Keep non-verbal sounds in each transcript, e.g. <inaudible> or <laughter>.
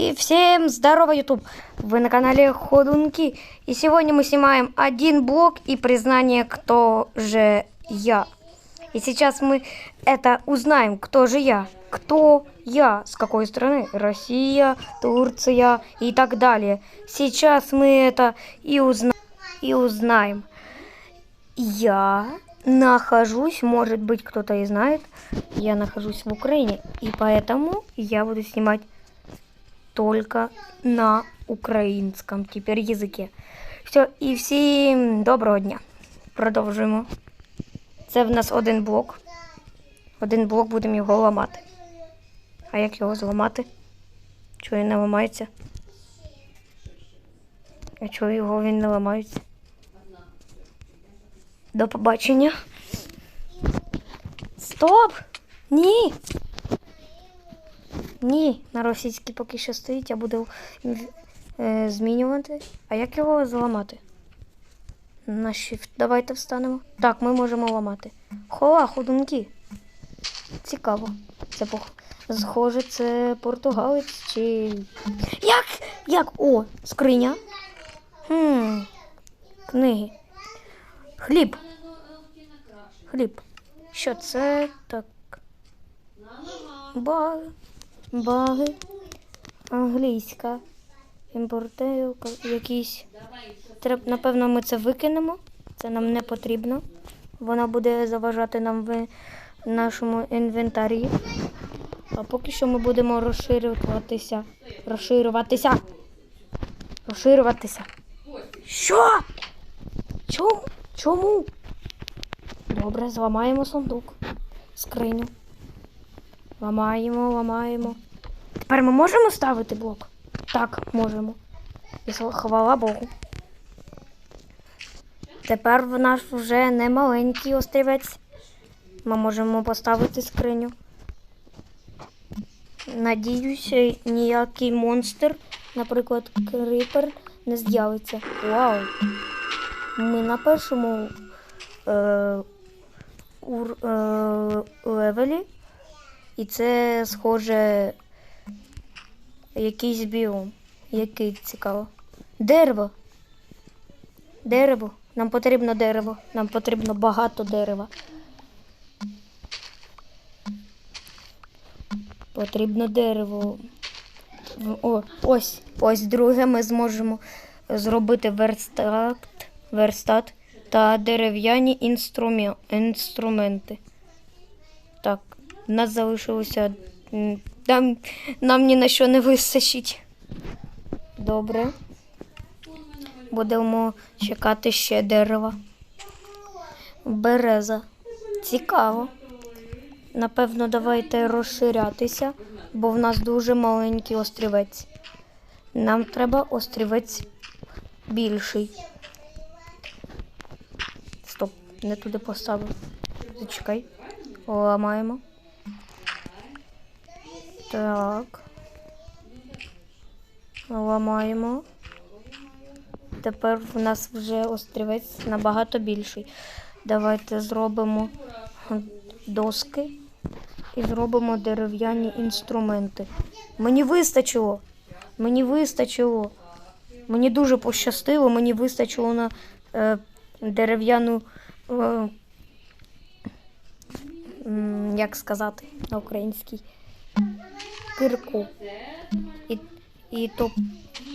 И всем здорово, YouTube! Вы на канале Ходунки. И сегодня мы снимаем один блок и признание, кто же я. И сейчас мы это узнаем, кто же я. Кто я, с какой страны? Россия, Турция и так далее. Сейчас мы это и, узна... и узнаем. Я нахожусь, может быть, кто-то и знает, я нахожусь в Украине. И поэтому я буду снимать только на українському тепер язикі. Все, і всім доброго дня. Продовжуємо. Це в нас один блок. Один блок будемо його ламати. А як його зламати? Чого він не ламається? А чого його він не ламається? До побачення. Стоп! Ні! Ні, на російській поки що стоїть, я буду е, змінювати. А як його зламати? На shift. Давайте встанемо. Так, ми можемо ламати. Хола, ходунки. Цікаво. Це пох... схоже, це португалець чи. Як? Як? О, скриня. Хм. Книги. Хліб. Хліб. Що це так? Баг. Баги. Англійська. Імпортер якийсь. Треб, напевно, ми це викинемо. Це нам не потрібно. Вона буде заважати нам в нашому інвентарі. А поки що ми будемо розширюватися. Розширюватися. Розширюватися. Що? Чому? Чому? Добре, зламаємо сундук. Скриню. Ламаємо, ламаємо. Тепер ми можемо ставити блок? Так, можемо. І хвала Богу. Тепер в нас вже не маленький острівець. Ми можемо поставити скриню. Надіюся, ніякий монстр, наприклад, крипер, не з'явиться. Вау! Ми на першому е, ур, е, левелі. І це схоже якийсь біом. Який цікаво. Дерево. Дерево. Нам потрібно дерево. Нам потрібно багато дерева. Потрібно дерево. О, ось, ось друге ми зможемо зробити верстат, верстат та дерев'яні інструменти. В нас залишилося. м, Нам, нам ні на що не вистачить. Добре. Будемо чекати ще дерева. Береза. Цікаво. Напевно, давайте розширятися, бо в нас дуже маленький острівець. Нам треба острівець більший. Стоп, не туди поставив. Зачекай. Ламаємо. Так. Ламаємо. Тепер в нас вже острівець набагато більший. Давайте зробимо доски і зробимо дерев'яні інструменти. Мені вистачило. Мені вистачило. Мені дуже пощастило, мені вистачило на е, дерев'яну. Е, як сказати на українській? Кирку. І, і, топ,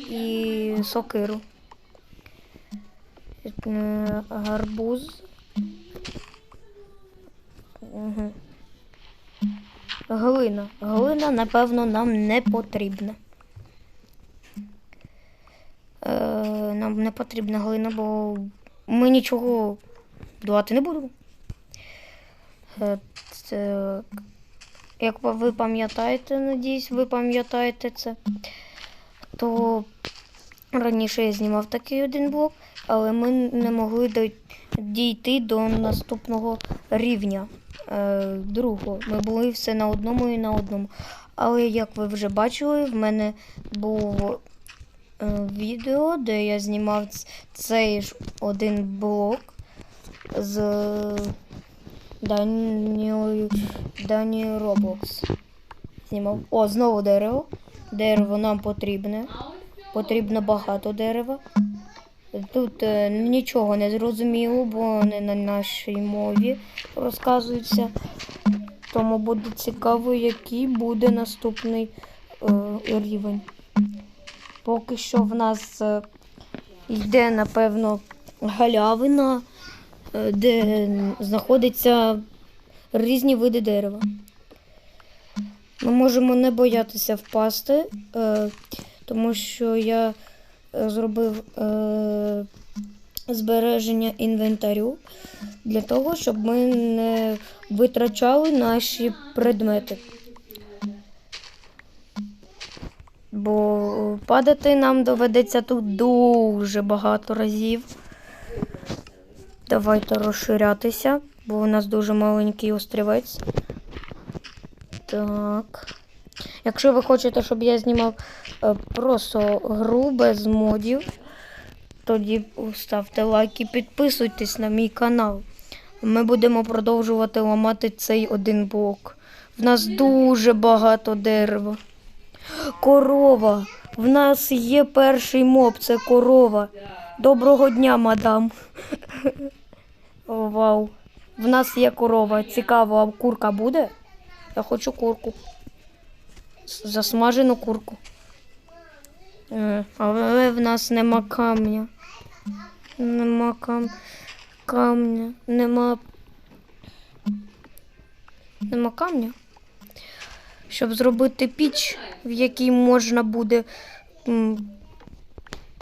і сокиру. Е, Гарбуз. Угу. Глина. Глина, напевно, нам не потрібна. Е, нам не потрібна глина, бо ми нічого давати не будемо. Е, це, як ви пам'ятаєте, надіюсь, ви пам'ятаєте це, то раніше я знімав такий один блок, але ми не могли дійти до наступного рівня е, другого. Ми були все на одному і на одному. Але як ви вже бачили, в мене був е, відео, де я знімав цей ж один блок з Данією Дані Роблокс. Знімав. О, знову дерево. Дерево нам потрібне. Потрібно багато дерева. Тут е, нічого не зрозуміло, бо не на нашій мові розказується. Тому буде цікаво, який буде наступний е, рівень. Поки що в нас е, йде, напевно, галявина, де знаходяться різні види дерева. Ми можемо не боятися впасти, е, тому що я е, зробив е, збереження інвентарю для того, щоб ми не витрачали наші предмети. Бо падати нам доведеться тут дуже багато разів. Давайте розширятися, бо у нас дуже маленький острівець. Так. Якщо ви хочете, щоб я знімав е, просто гру без модів, тоді ставте лайк і підписуйтесь на мій канал. Ми будемо продовжувати ламати цей один блок. В нас дуже багато дерева. Корова. В нас є перший моб, це корова. Доброго дня, мадам. Вау. В нас є корова. Цікаво, а курка буде? Я хочу курку. Засмажену курку. Е, Але в нас нема камня. Нема кам... камня. Нема. Нема камня. Щоб зробити піч, в якій можна буде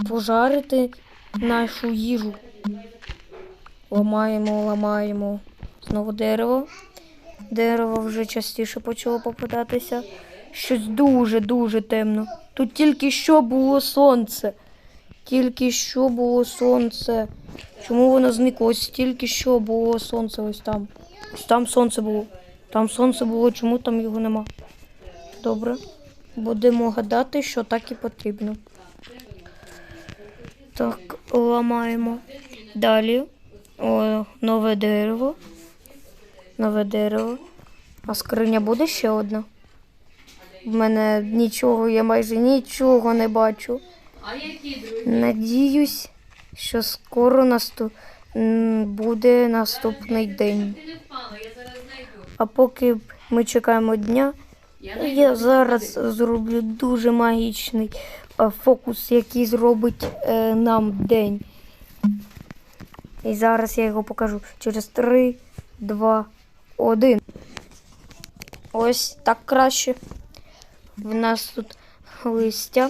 пожарити нашу їжу. Ламаємо, ламаємо. Знову дерево. Дерево вже частіше почало попадатися. Щось дуже-дуже темно. Тут тільки що було сонце. Тільки що було сонце. Чому воно зникло? Ось тільки що було сонце ось там. Ось там сонце було. Там сонце було, чому там його нема? Добре. Будемо гадати, що так і потрібно. Так, ламаємо. Далі. О, нове дерево. Нове дерево. А скриня буде ще одна? В мене нічого, я майже нічого не бачу. Надіюсь, що скоро наступ... буде наступний день. А поки ми чекаємо дня, Я зараз зроблю дуже магічний фокус, який зробить е, нам день. І зараз я його покажу через 3, 2, 1. Ось так краще. В нас тут листя.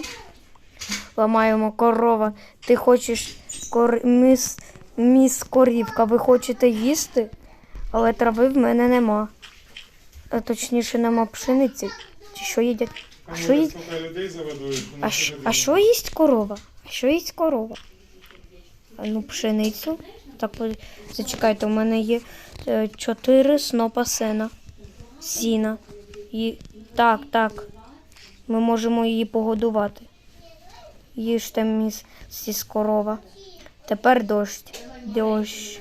Ламаємо корова. Ти хочеш кор... міс... міс корівка, ви хочете їсти? Але трави в мене нема. А точніше, нема пшениці. Чи що їдять? А що, їсть? А, що, а що їсть корова? А що їсть корова? А ну, пшеницю. Так, зачекайте, у мене є е, чотири снопа сена. Сіна. І... Так, так. Ми можемо її погодувати. Їжте міс сіс корова. Тепер дощ. Дощ.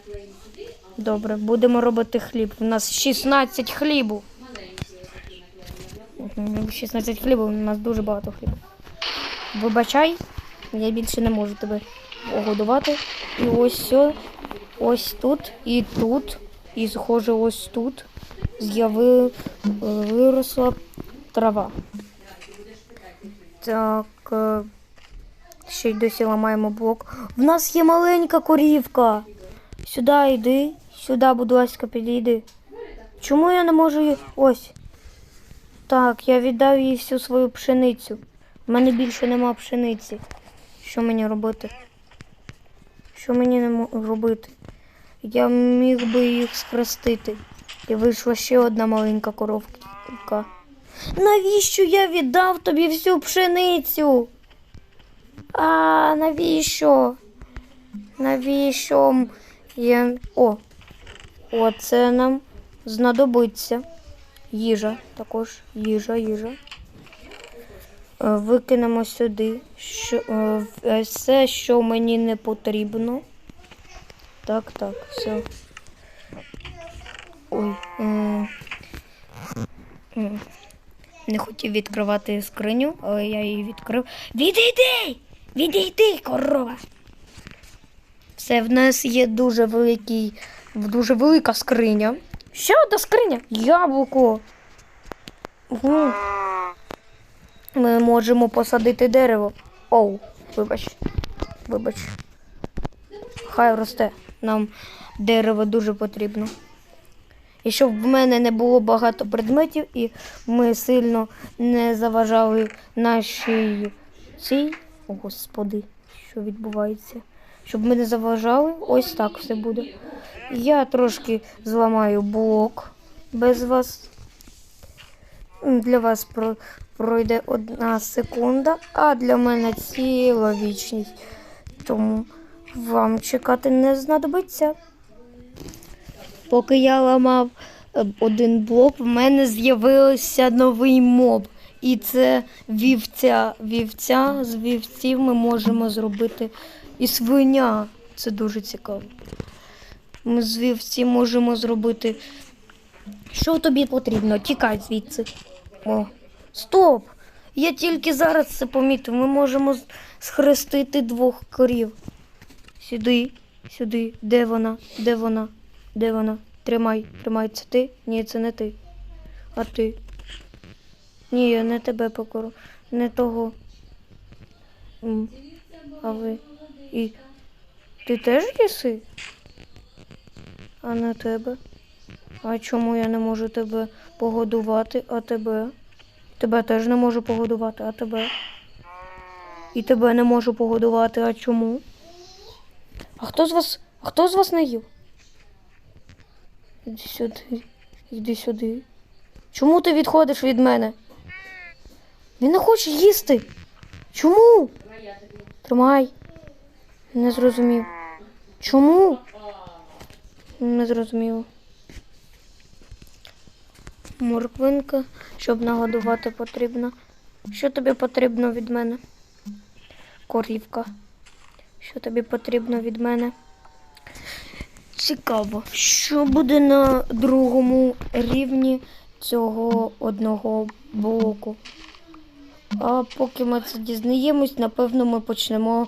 Добре, будемо робити хліб. У нас 16 хлібу. Мгм, 16 хлібу, у нас дуже багато хлібу. Вибачай, я більше не можу тебе погодувати. І ось ось тут і тут, і схоже, ось тут з'яви виросла трава. Так. е, Ще й досі ламаємо блок. В нас є маленька корівка. Сюди йди, сюди, будь ласка, підійди. Чому я не можу її. Ось. Так, я віддав їй всю свою пшеницю. У мене більше нема пшениці. Що мені робити? Що мені робити? Я міг би їх схрестити. І вийшла ще одна маленька коровка. Навіщо я віддав тобі всю пшеницю? А навіщо? Навіщо я. О! Оце нам знадобиться. Їжа, також їжа, їжа. Е, Викинемо сюди що, е, е, все, що мені не потрібно. Так, так, все. Ой. Не хотів відкривати скриню, але я її відкрив. Відійди! Відійди, корова! Все, в нас є дуже великий, дуже велика скриня. Ще одна скриня. Яблуко. Угу. Ми можемо посадити дерево. Оу, вибач. Вибач. Хай росте. Нам дерево дуже потрібно. І щоб в мене не було багато предметів, і ми сильно не заважали нашій цій. Господи, що відбувається? Щоб ми не заважали, ось так все буде. Я трошки зламаю блок без вас. Для вас про- пройде одна секунда, а для мене ціла вічність. Тому вам чекати не знадобиться. Поки я ламав е, один блок, в мене з'явився новий моб. І це вівця. Вівця з вівців ми можемо зробити і свиня. Це дуже цікаво. Ми з вівці можемо зробити. Що тобі потрібно? Тікай звідси. О, стоп! Я тільки зараз це помітив. Ми можемо схрестити двох корів. Сюди, сюди. Де вона? Де вона? Де вона? Тримай, тримай. Це ти? Ні, це не ти. А ти? Ні, я не тебе покору. Не того. А ви. І. Ти теж їси? А не тебе? А чому я не можу тебе погодувати, а тебе? Тебе теж не можу погодувати, а тебе? І тебе не можу погодувати, а чому? А хто з вас. а Хто з вас не їв? Іди сюди. Іди сюди. Чому ти відходиш від мене? Він не хоче їсти. Чому? Тримай. Не зрозумів. Чому? Не зрозуміло. Морквинка, щоб нагодувати потрібно. Що тобі потрібно від мене? Корівка. Що тобі потрібно від мене? Цікаво, що буде на другому рівні цього одного блоку. А поки ми це дізнаємось, напевно, ми почнемо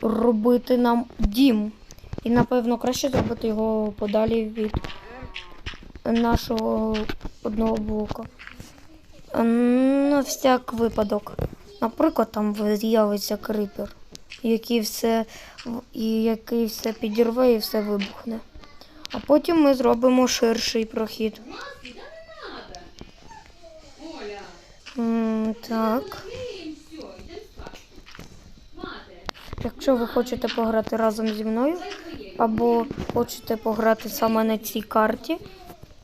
робити нам дім. І напевно краще зробити його подалі від нашого одного блока. Е, На всяк випадок. Наприклад, там з'явиться крипер, який все, який все підірве і все вибухне. А потім ми зробимо ширший прохід. Так. Якщо ви хочете пограти разом зі мною, або хочете пограти саме на цій карті,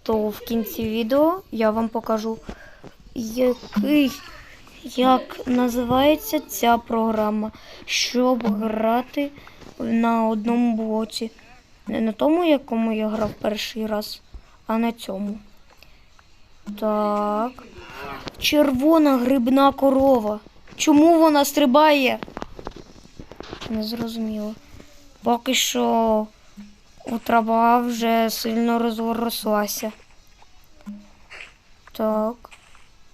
то в кінці відео я вам покажу, який, як називається ця програма, щоб грати на одному блоці. Не на тому, якому я грав перший раз, а на цьому. Так. Червона грибна корова. Чому вона стрибає? Не зрозуміло. Поки що трава вже сильно розрослася. Так,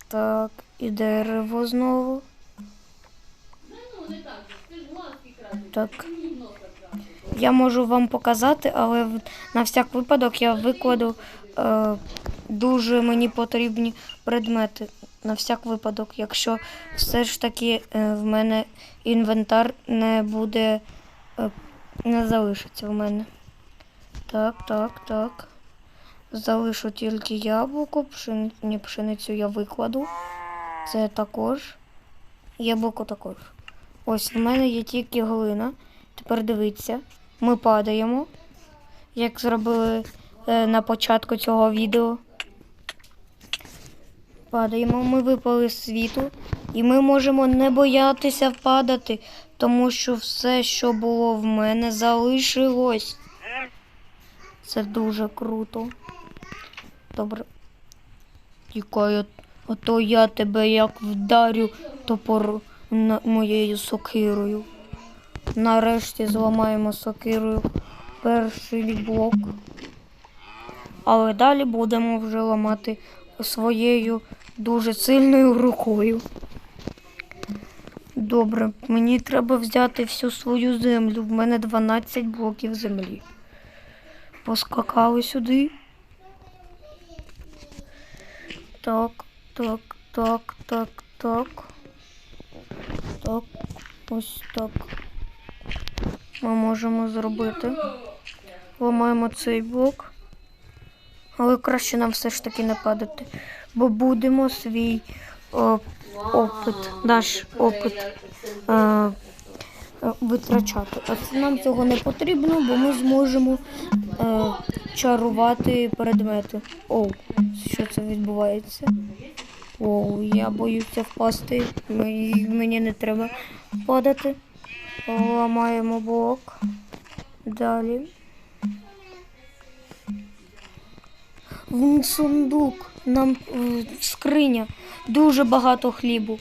так, і дерево знову. Так. Я можу вам показати, але на всяк випадок я викладу е, дуже мені потрібні предмети. На всяк випадок, якщо все ж таки е, в мене інвентар не буде, е, не залишиться в мене. Так, так, так. Залишу тільки яблуко, ні, пшеницю я викладу. Це також. Яблуко також. Ось в мене є тільки глина. Тепер дивіться, ми падаємо, як зробили е, на початку цього відео. Падаємо, ми випали з світу, і ми можемо не боятися впадати, тому що все, що було в мене, залишилось. Це дуже круто. Добре. Тікай, а то я тебе як вдарю топор моєю сокирою. Нарешті зламаємо сокирою перший блок. Але далі будемо вже ламати своєю дуже сильною рукою. Добре, мені треба взяти всю свою землю. В мене 12 блоків землі. Поскакали сюди. Так, так, так, так, так. Так, ось так. Ми можемо зробити. Ламаємо цей блок. Але краще нам все ж таки не падати. Бо будемо свій о, опит, наш опит е, е, витрачати. А це нам цього не потрібно, бо ми зможемо е, чарувати предмети. Оу, що це відбувається? Оу, я боюся впасти. Мені не треба падати. Ламаємо блок. Далі. Сундук, нам е, скриня, дуже багато хлібу.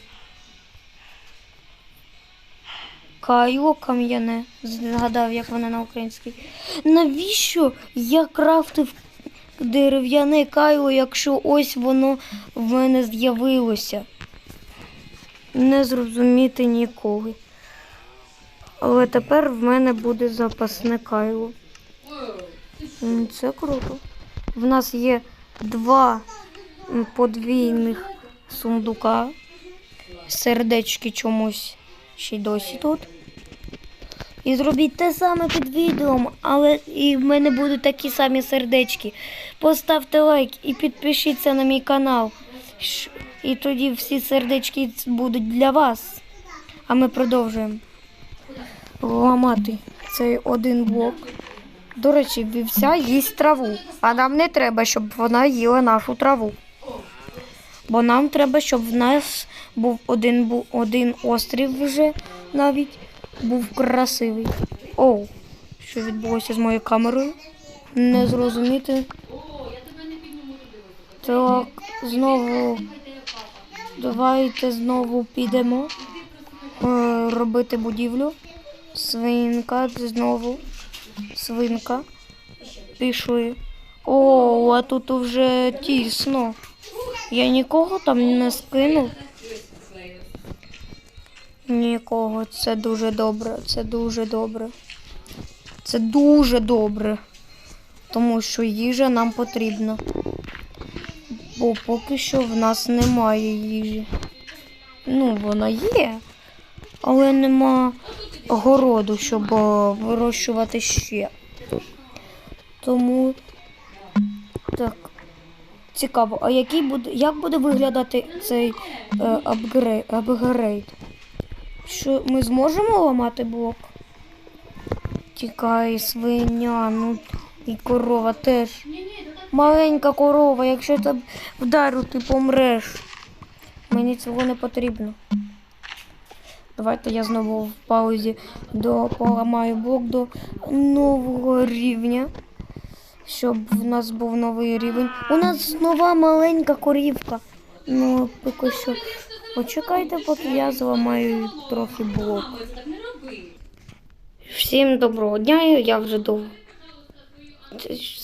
Кайло кам'яне, згадав, як воно на українській. Навіщо я крафтив дерев'яне кайло, якщо ось воно в мене з'явилося? Не зрозуміти ніколи. Але тепер в мене буде запасне кайло. Це круто. В нас є два подвійних сундука. Сердечки чомусь ще й досі тут. І зробіть те саме під відео, але і в мене будуть такі самі сердечки. Поставте лайк і підпишіться на мій канал. І тоді всі сердечки будуть для вас. А ми продовжуємо ламати цей один блок. До речі, вівся їсть траву, а нам не треба, щоб вона їла нашу траву. Бо нам треба, щоб в нас був один, бу- один острів вже навіть був красивий. Оу, що відбулося з моєю камерою? Не зрозуміти. Так, знову давайте знову підемо е, робити будівлю. Свинка знову. Свинка. Пішли. О, а тут вже тісно. Я нікого там не скинув. Нікого. Це дуже добре. Це дуже добре. Це дуже добре. Тому що їжа нам потрібна. Бо поки що в нас немає їжі. Ну, вона є, але нема городу, щоб е, вирощувати ще. Тому так. Цікаво, а який буде, як буде виглядати цей е, апгрейд, апгрейд? Що ми зможемо ламати блок? Тікай, свиня, ну і корова теж. Маленька корова, якщо тебе вдарю, ти помреш. Мені цього не потрібно. Давайте я знову в паузі до поламаю блок до нового рівня. Щоб в нас був новий рівень. У нас нова маленька корівка. Ну, поки що. Почекайте, поки я зламаю трохи блок. Всім доброго дня, я вже до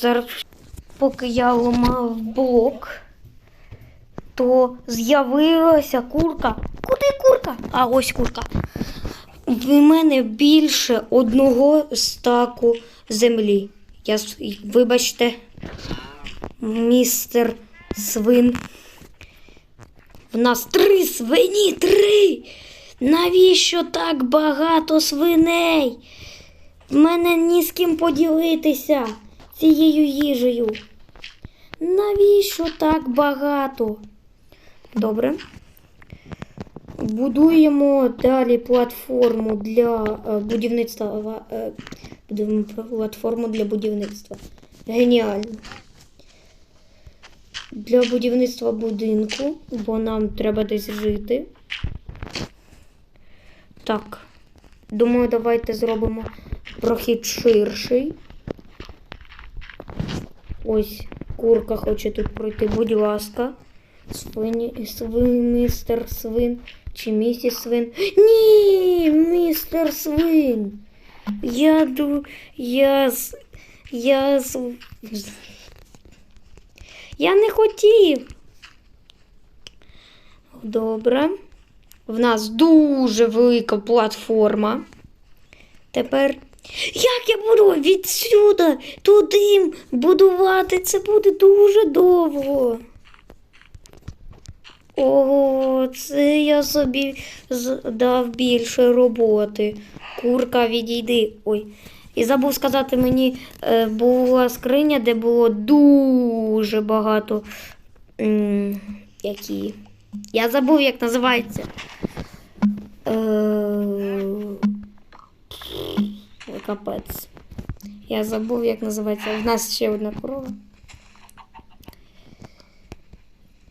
зараз, поки я ламав блок, то з'явилася курка. Куди курка? А ось курка. В мене більше одного стаку землі. Я вибачте, містер свин. В нас три свині, три. Навіщо так багато свиней? В мене ні з ким поділитися цією їжею. Навіщо так багато? Добре. Будуємо далі платформу для е, будівництва. е, Будуємо платформу для будівництва. Геніально. Для будівництва будинку, бо нам треба десь жити. Так. Думаю, давайте зробимо прохід ширший. Ось курка хоче тут пройти, будь ласка. Свині, свин, містер свин чи місіс свин. Ні, містер свин. Я ду. Я. Я з. Я не хотів. Добре. В нас дуже велика платформа. Тепер. Як я буду відсюди туди будувати? Це буде дуже довго. Ого, це я собі дав більше роботи. Курка, відійди. Ой. І забув сказати мені, е, була скриня, де було дуже багато. які. Я забув, як називається. Е, Капець. Я забув, як називається. У нас ще одна корова.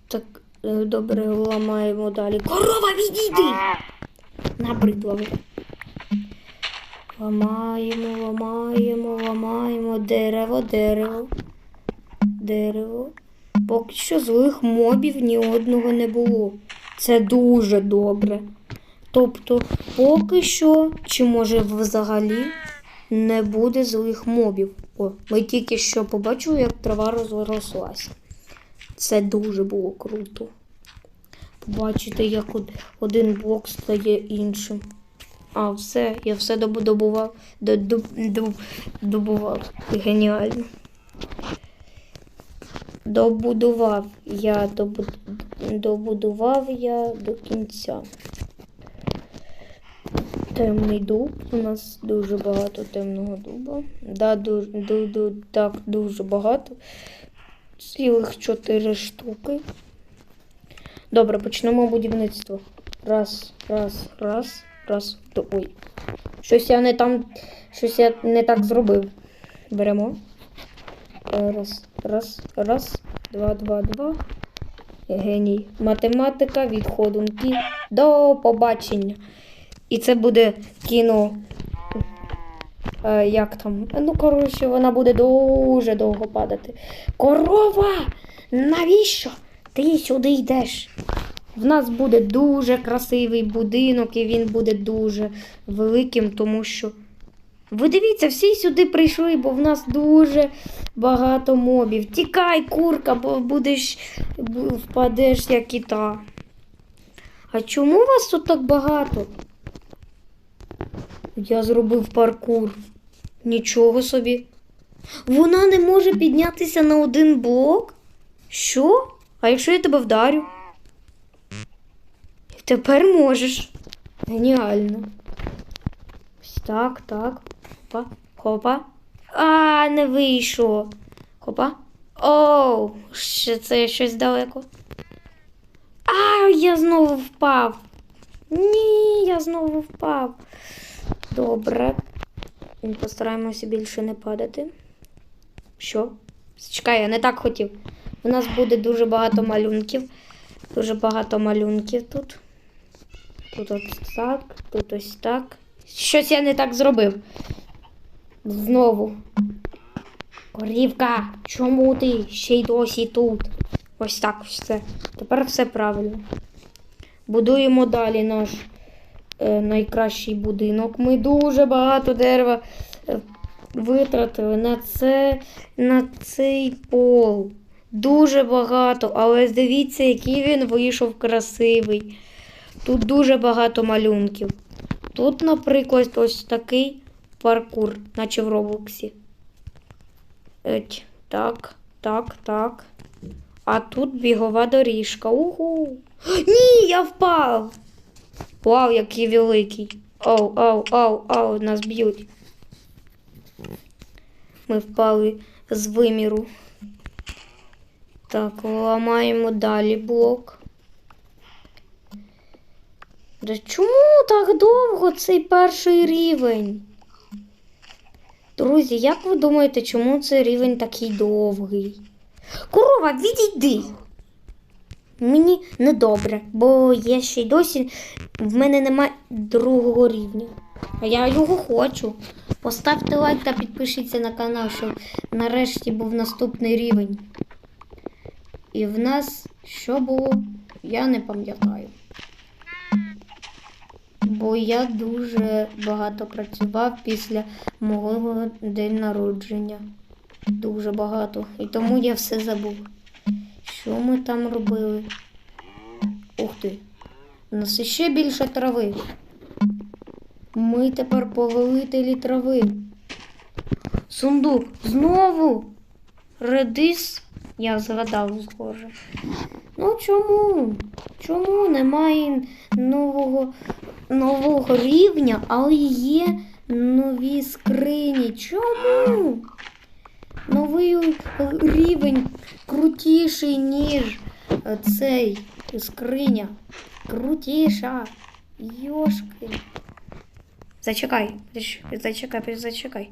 Так, е, добре, ламаємо далі. Корова, відійди! Набридла. Ламаємо, ламаємо, ламаємо. Дерево, дерево. Дерево. Поки що злих мобів ні одного не було. Це дуже добре. Тобто, поки що, чи може взагалі не буде злих мобів. О, ми тільки що побачили, як трава розрослася. Це дуже було круто. Побачите, як один блок стає іншим. А, все, я все добудував. до- до- до- Добував. Геніально. Добудував я добудував я до кінця. Темний дуб. У нас дуже багато темного дуба. Да, ду, ду, ду, так, дуже багато. Цілих чотири штуки. Добре, почнемо будівництво. Раз, раз, раз, раз. Ой. Щось я не там. Щось я не так зробив. Беремо. Раз, раз, раз, два, два, два. Геній. Математика від ходунки до побачення. І це буде кіно. Е, як там? Ну, коротше, вона буде дуже довго падати. Корова! Навіщо? Ти сюди йдеш? В нас буде дуже красивий будинок, і він буде дуже великим, тому що. Ви дивіться, всі сюди прийшли, бо в нас дуже багато мобів. Тікай, курка, бо будеш бу- впадеш як кита. А чому вас тут так багато? Я зробив паркур. Нічого собі. Вона не може піднятися на один блок? Що? А якщо я тебе вдарю? Тепер можеш. Геніально. Ось так, так. Хопа, хопа. А, не вийшло. Хопа. Оу, ще це щось далеко. А, я знову впав. Ні, я знову впав. Добре. Постараємося більше не падати. Що? Чекай, я не так хотів. У нас буде дуже багато малюнків. Дуже багато малюнків тут. Тут ось так, тут ось так. Щось я не так зробив. Знову. Корівка, чому ти ще й досі тут? Ось так все. Тепер все правильно. Будуємо далі наш найкращий будинок. Ми дуже багато дерева е, витратили на це, на цей пол. Дуже багато, але дивіться, який він вийшов красивий. Тут дуже багато малюнків. Тут, наприклад, ось такий паркур, наче в Роблоксі. Еть, так, так, так. А тут бігова доріжка. Угу. <gasps> Ні, я впав. Вау, який великий. Оу, оу, оу, оу, нас б'ють. Ми впали з виміру. Так, ламаємо далі блок. Да чому так довго цей перший рівень? Друзі, як ви думаєте, чому цей рівень такий довгий? Корова, відійди! Мені недобре, бо я ще й досі в мене немає другого рівня. А я його хочу. Поставте лайк та підпишіться на канал, щоб нарешті був наступний рівень. І в нас що було? Я не пам'ятаю. Бо я дуже багато працював після мого день народження. Дуже багато. І тому я все забув. Що ми там робили? Ух Бачите? У нас ще більше трави. Ми тепер повелителі трави. Сундук. Знову. Редис. Я згадав схоже. Ну чому? Чому немає нового, нового рівня, але є нові скрині? Чому? Новий рівень крутіший, ніж е, цей скриня. Крутіша. Йошки. Зачекай, зачекай, зачекай.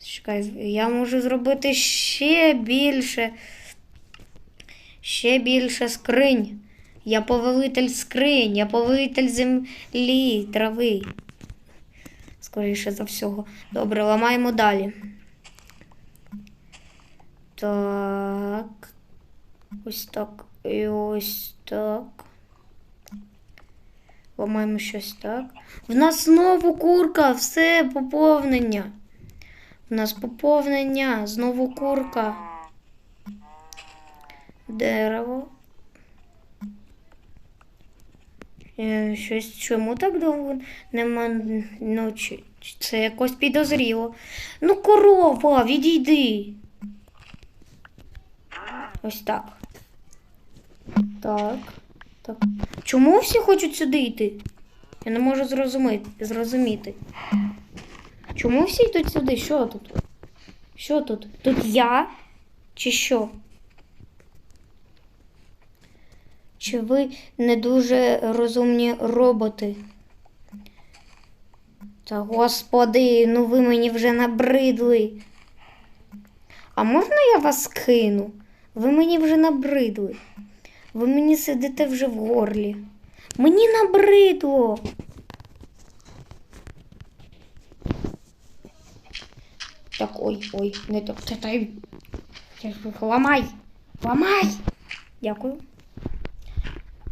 Зачекай, я можу зробити ще більше. Ще більше скринь. Я повелитель скринь, я повелитель землі, трави. Скоріше за всього. Добре, ламаємо далі. Так. Ось так. І ось так. Ламаємо щось так. В нас знову курка, все поповнення. В нас поповнення, знову курка. Дерево. Е, Щось чому так довго нема ночі? Це якось підозріло. Ну, корова, відійди. Ось так. Так. Так. Чому всі хочуть сюди йти? Я не можу зрозуміти. Чому всі йдуть сюди? Що тут? Що тут? Тут я? Чи що? Чи ви не дуже розумні роботи? Та господи, ну ви мені вже набридли. А можна я вас кину? Ви мені вже набридли. Ви мені сидите вже в горлі. Мені набридло. Так, ой, ой, не так. Та, та, й- ламай. Ламай. Дякую.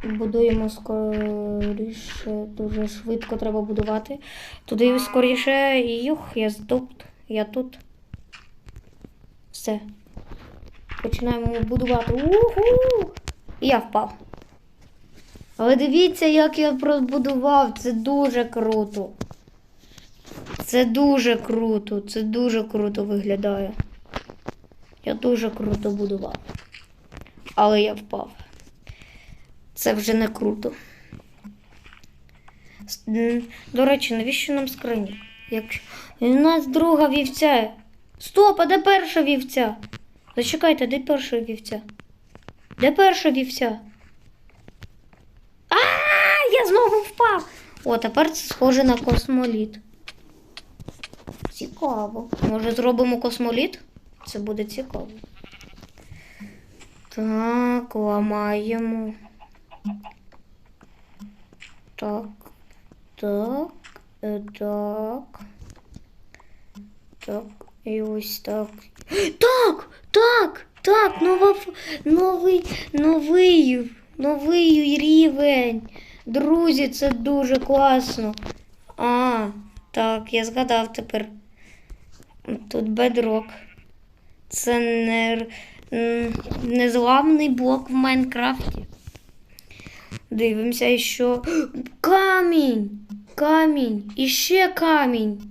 Будуємо скоріше, дуже швидко треба будувати. Туди скоріше. Юх, я тут. Я тут. Все. Починаємо будувати. Уху! І я впав. Але дивіться, як я пробудував. Це дуже круто. Це дуже круто. Це дуже круто виглядає. Я дуже круто будував. Але я впав. Це вже не круто. До речі, навіщо нам скриня? Якщо... У нас друга вівця. Стоп, а де перша вівця? Зачекайте, де перша вівця? Де перша вівця? А, я знову впав. О, тепер це схоже на космоліт. Цікаво. Може, зробимо космоліт? Це буде цікаво. Так, ламаємо. Так, так, так. Так, і ось так. <gasps> Так, так, так, нова, новий, новий, новий рівень. Друзі, це дуже класно. А, так, я згадав тепер. Тут бедрок. Це не, незламний блок в Майнкрафті. Дивимося, що. <gasps> Камінь! Камінь! І ще камінь.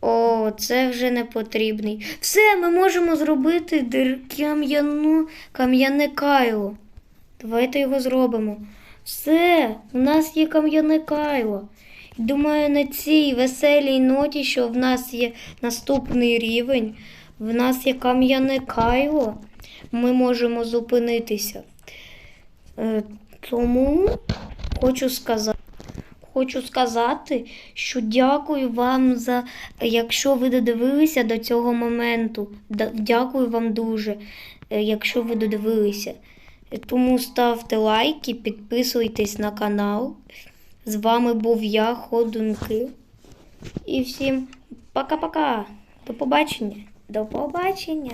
О, це вже не потрібний. Все, ми можемо зробити кам'яну, кам'яне кайло. Давайте його зробимо. Все, у нас є кам'яне кайло. Думаю, на цій веселій ноті, що в нас є наступний рівень, в нас є кам'яне кайло, ми можемо зупинитися. Е, Тому хочу сказати. Хочу сказати, що дякую вам за якщо ви додивилися до цього моменту. Дякую вам дуже, е, якщо ви додивилися. Тому ставте лайки, підписуйтесь на канал. З вами був я, Ходунки. І всім пока-пока. До побачення. До побачення.